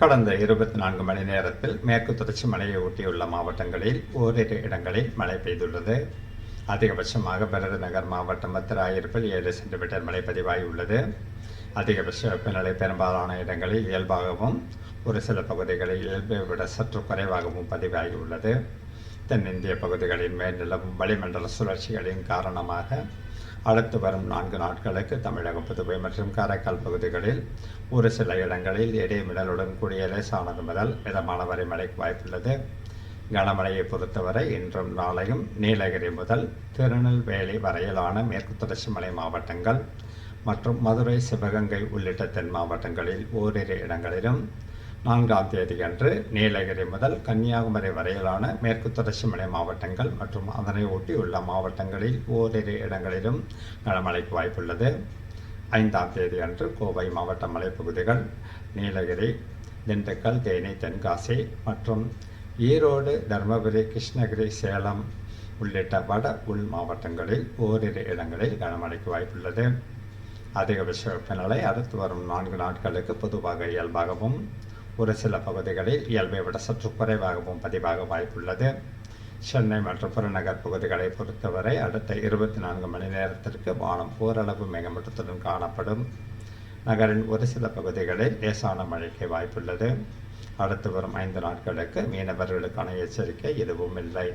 கடந்த இருபத்தி நான்கு மணி நேரத்தில் மேற்கு தொடர்ச்சி மலையை ஒட்டியுள்ள மாவட்டங்களில் ஓரிரு இடங்களில் மழை பெய்துள்ளது. அதிகபட்சமாக பரதநகர் மாவட்டம் பத்திராயிருப்பில் ஏழு சென்டிமீட்டர் மழை பதிவாகியுள்ளது அதிகபட்ச வெப்பநிலை பெரும்பாலான இடங்களில் இயல்பாகவும் ஒரு சில பகுதிகளில் இயல்பை விட சற்று குறைவாகவும் பதிவாகியுள்ளது தென்னிந்திய பகுதிகளின் மேல் நிலவும் வளிமண்டல சுழற்சிகளின் காரணமாக அடுத்து வரும் நான்கு நாட்களுக்கு தமிழகம் புதுவை மற்றும் காரைக்கால் பகுதிகளில் ஒரு சில இடங்களில் இடைமிடலுடன் கூடிய லேசானது முதல் மிதமான வரை மழைக்கு வாய்ப்புள்ளது. கனமழையை பொறுத்தவரை இன்றும் நாளையும் நீலகிரி முதல் திருநெல்வேலி வரையிலான மேற்கு தொடர்ச்சி மலை மாவட்டங்கள் மற்றும் மதுரை சிவகங்கை உள்ளிட்ட தென் மாவட்டங்களில் ஓரிரு இடங்களிலும் நான்காம் தேதியன்று நீலகிரி முதல் கன்னியாகுமரி வரையிலான மேற்கு தொடர்ச்சி மலை மாவட்டங்கள் மற்றும் அதனை ஒட்டியுள்ள மாவட்டங்களில் ஓரிரு இடங்களிலும் கனமழைக்கு வாய்ப்புள்ளது. ஐந்தாம் தேதி அன்று கோவை மாவட்ட மலைப்பகுதிகள் நீலகிரி திண்டுக்கல் தேனி தென்காசி மற்றும் ஈரோடு தருமபுரி கிருஷ்ணகிரி சேலம் உள்ளிட்ட வட உள் மாவட்டங்களில் ஓரிரு இடங்களில் கனமழைக்கு வாய்ப்புள்ளது. அதிகபட்ச வெப்பநிலை அடுத்து வரும் நான்கு நாட்களுக்கு பொதுவாக இயல்பாகவும் ஒரு சில பகுதிகளில் இயல்பை விட சற்று குறைவாகவும் பதிவாக வாய்ப்புள்ளது. சென்னை மற்றும் புறநகர் பகுதிகளை பொறுத்தவரை அடுத்த இருபத்தி நான்கு மணி நேரத்திற்கு வானம் ஓரளவு மேகமூட்டத்துடன் காணப்படும். நகரின் ஒரு சில பகுதிகளில் லேசான மழைக்கு வாய்ப்புள்ளது. அடுத்து வரும் ஐந்து நாட்களுக்கு மீனவர்களுக்கான எச்சரிக்கை எதுவும் இல்லை.